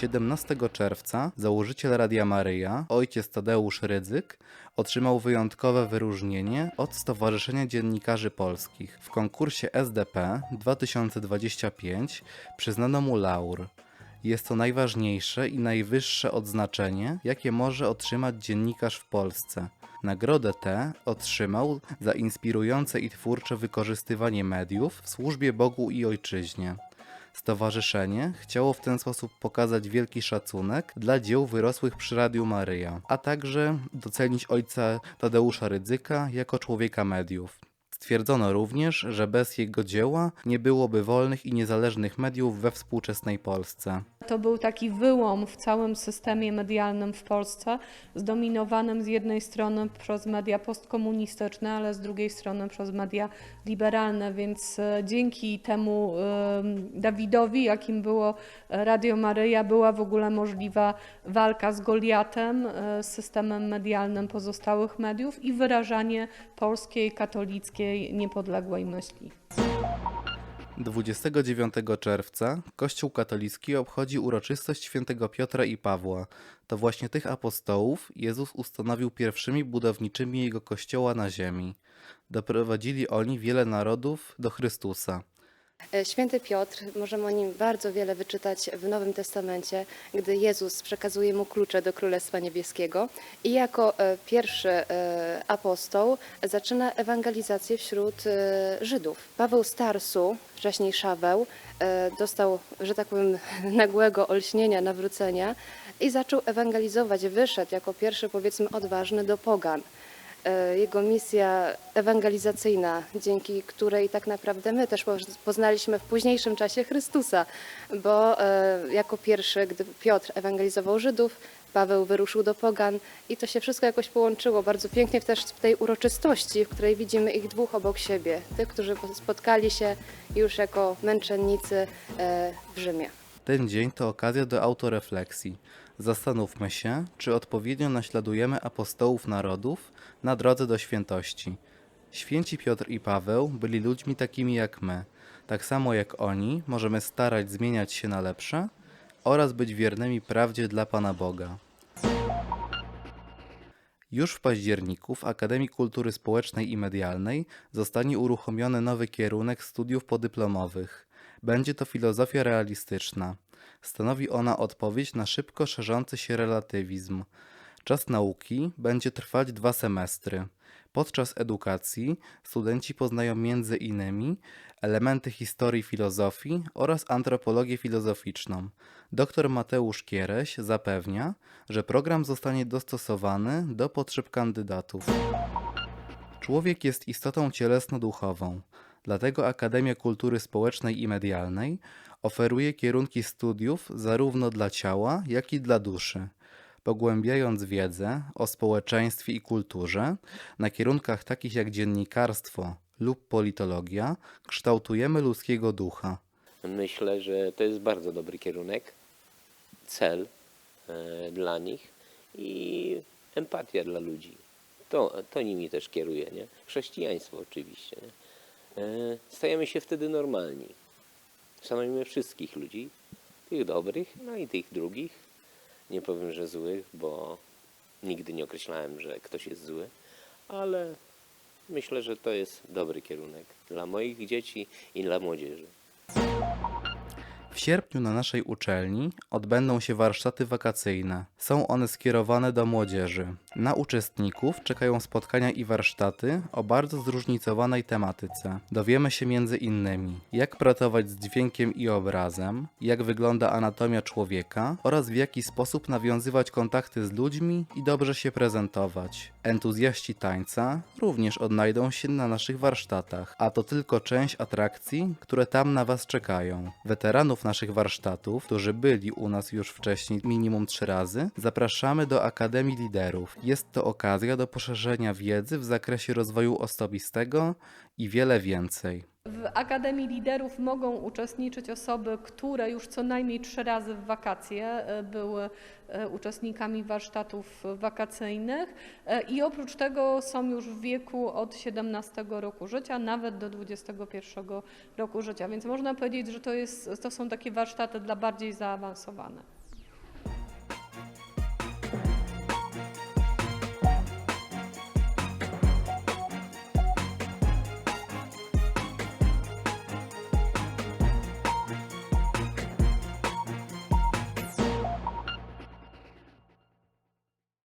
17 czerwca założyciel Radia Maryja, ojciec Tadeusz Rydzyk, otrzymał wyjątkowe wyróżnienie od Stowarzyszenia Dziennikarzy Polskich. W konkursie SDP 2025 przyznano mu laur. Jest to najważniejsze i najwyższe odznaczenie, jakie może otrzymać dziennikarz w Polsce. Nagrodę tę otrzymał za inspirujące i twórcze wykorzystywanie mediów w służbie Bogu i Ojczyźnie. Stowarzyszenie chciało w ten sposób pokazać wielki szacunek dla dzieł wyrosłych przy Radiu Maryja, a także docenić ojca Tadeusza Rydzyka jako człowieka mediów. Stwierdzono również, że bez jego dzieła nie byłoby wolnych i niezależnych mediów we współczesnej Polsce. To był taki wyłom w całym systemie medialnym w Polsce, zdominowanym z jednej strony przez media postkomunistyczne, ale z drugiej strony przez media liberalne, więc e, dzięki temu em, Dawidowi, jakim było e, Radio Maryja, była w ogóle możliwa walka z Goliatem, e, systemem medialnym pozostałych mediów i wyrażanie polskiej, katolickiej, niepodległej myśli. 29 czerwca Kościół katolicki obchodzi uroczystość świętego Piotra i Pawła. To właśnie tych apostołów Jezus ustanowił pierwszymi budowniczymi Jego Kościoła na ziemi. Doprowadzili oni wiele narodów do Chrystusa. E, Święty Piotr, możemy o nim bardzo wiele wyczytać w Nowym Testamencie, gdy Jezus przekazuje mu klucze do Królestwa Niebieskiego i jako e, pierwszy e, apostoł zaczyna ewangelizację wśród Żydów. Paweł Starsu, wcześniej Szaweł, dostał, że tak powiem, nagłego olśnienia, nawrócenia i zaczął ewangelizować. Wyszedł jako pierwszy, powiedzmy, odważny do pogan jego misja ewangelizacyjna, dzięki której tak naprawdę my też poz- poznaliśmy w późniejszym czasie Chrystusa, bo e, jako pierwszy, gdy Piotr ewangelizował Żydów, Paweł wyruszył do Pogan i to się wszystko jakoś połączyło bardzo pięknie też w tej uroczystości, w której widzimy ich dwóch obok siebie, tych, którzy spotkali się już jako męczennicy e, w Rzymie. Ten dzień to okazja do autorefleksji. Zastanówmy się, czy odpowiednio naśladujemy apostołów narodów na drodze do świętości. Święci Piotr i Paweł byli ludźmi takimi jak my. Tak samo jak oni, możemy starać zmieniać się na lepsze oraz być wiernymi prawdzie dla Pana Boga. Już w październiku w Akademii Kultury Społecznej i Medialnej zostanie uruchomiony nowy kierunek studiów podyplomowych. Będzie to filozofia realistyczna. Stanowi ona odpowiedź na szybko szerzący się relatywizm. Czas nauki będzie trwać dwa semestry. Podczas edukacji studenci poznają między innymi elementy historii filozofii oraz antropologię filozoficzną. Dr Mateusz Kiereś zapewnia, że program zostanie dostosowany do potrzeb kandydatów. Człowiek jest istotą cielesno-duchową, dlatego Akademia Kultury Społecznej i Medialnej oferuje kierunki studiów zarówno dla ciała, jak i dla duszy. Pogłębiając wiedzę o społeczeństwie i kulturze na kierunkach takich jak dziennikarstwo lub politologia, kształtujemy ludzkiego ducha. Myślę, że to jest bardzo dobry kierunek, cel e, dla nich i empatia dla ludzi. To, to nimi też kieruje, nie? Chrześcijaństwo oczywiście. Nie? E, stajemy się wtedy normalni. Szanujemy wszystkich ludzi, tych dobrych, no i tych drugich. Nie powiem, że złych, bo nigdy nie określałem, że ktoś jest zły, ale myślę, że to jest dobry kierunek dla moich dzieci i dla młodzieży. W sierpniu na naszej uczelni odbędą się warsztaty wakacyjne. Są one skierowane do młodzieży. Na uczestników czekają spotkania i warsztaty o bardzo zróżnicowanej tematyce. Dowiemy się między innymi, jak pracować z dźwiękiem i obrazem, jak wygląda anatomia człowieka oraz w jaki sposób nawiązywać kontakty z ludźmi i dobrze się prezentować. Entuzjaści tańca również odnajdą się na naszych warsztatach, a to tylko część atrakcji, które tam na Was czekają. Weteranów naszych warsztatów, którzy byli u nas już wcześniej minimum trzy razy, zapraszamy do Akademii Liderów. Jest to okazja do poszerzenia wiedzy w zakresie rozwoju osobistego i wiele więcej. W Akademii Liderów mogą uczestniczyć osoby, które już co najmniej trzy razy w wakacje e, były e, uczestnikami warsztatów wakacyjnych e, i oprócz tego są już w wieku od 17 roku życia, nawet do 21 roku życia, więc można powiedzieć, że to, jest, to są takie warsztaty dla bardziej zaawansowane.